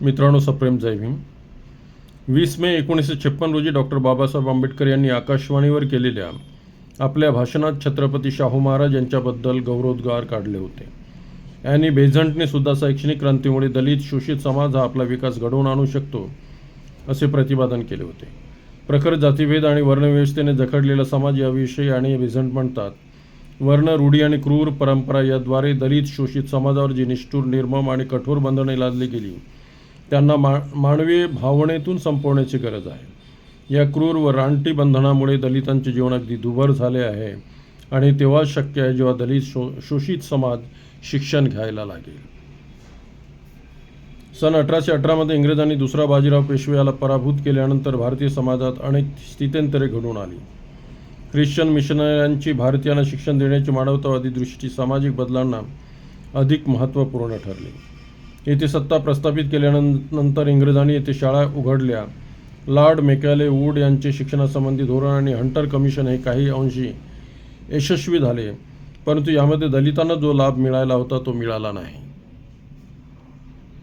मित्रांनो सप्रेम जय भीम. वीस मे एकोणीसशे छप्पन रोजी डॉक्टर बाबासाहेब आंबेडकर यांनी आकाशवाणीवर केलेल्या आपल्या भाषणात छत्रपती शाहू महाराज यांच्याबद्दल गौरवोद्गार काढले होते. ॲनी बेझंटने सुद्धा शैक्षणिक क्रांतीमुळे दलित शोषित समाज हा आपला विकास घडवून आणू शकतो असे प्रतिपादन केले होते. प्रखर जातीभेद आणि वर्णव्यवस्थेने जखडलेला समाज याविषयी आणि बेझंट म्हणतात वर्ण रूढी आणि क्रूर परंपरा याद्वारे दलित शोषित समाजावर जी निष्ठूर निर्मम आणि कठोर बंधने लादली गेली त्यांना मा मानवीय भावनेतून संपवण्याची गरज आहे. या क्रूर व रानटी बंधनामुळे दलितांचे जीवन अगदी दुभर झाले आहे आणि तेव्हाच शक्य आहे जेव्हा दलित शो शोषित समाज शिक्षण घ्यायला लागेल. सन अठराशे अठरामध्ये इंग्रजांनी दुसरा बाजीराव पेशवे याला पराभूत केल्यानंतर भारतीय समाजात अनेक स्थित्यंतरे घडून आली. ख्रिश्चन मिशनऱ्यांची भारतीयांना शिक्षण देण्याची मानवतावादी दृष्टी सामाजिक बदलांना अधिक महत्त्वपूर्ण ठरली. येथे सत्ता प्रस्थापित केल्यानंतर इंग्रजांनी येथे शाळा उघडल्या. लॉर्ड मेकॅले वूड यांचे शिक्षणासंबंधी धोरण आणि हंटर कमिशन हे काही अंशी यशस्वी झाले परंतु यामध्ये दलितांना जो लाभ मिळायला होता तो मिळाला नाही.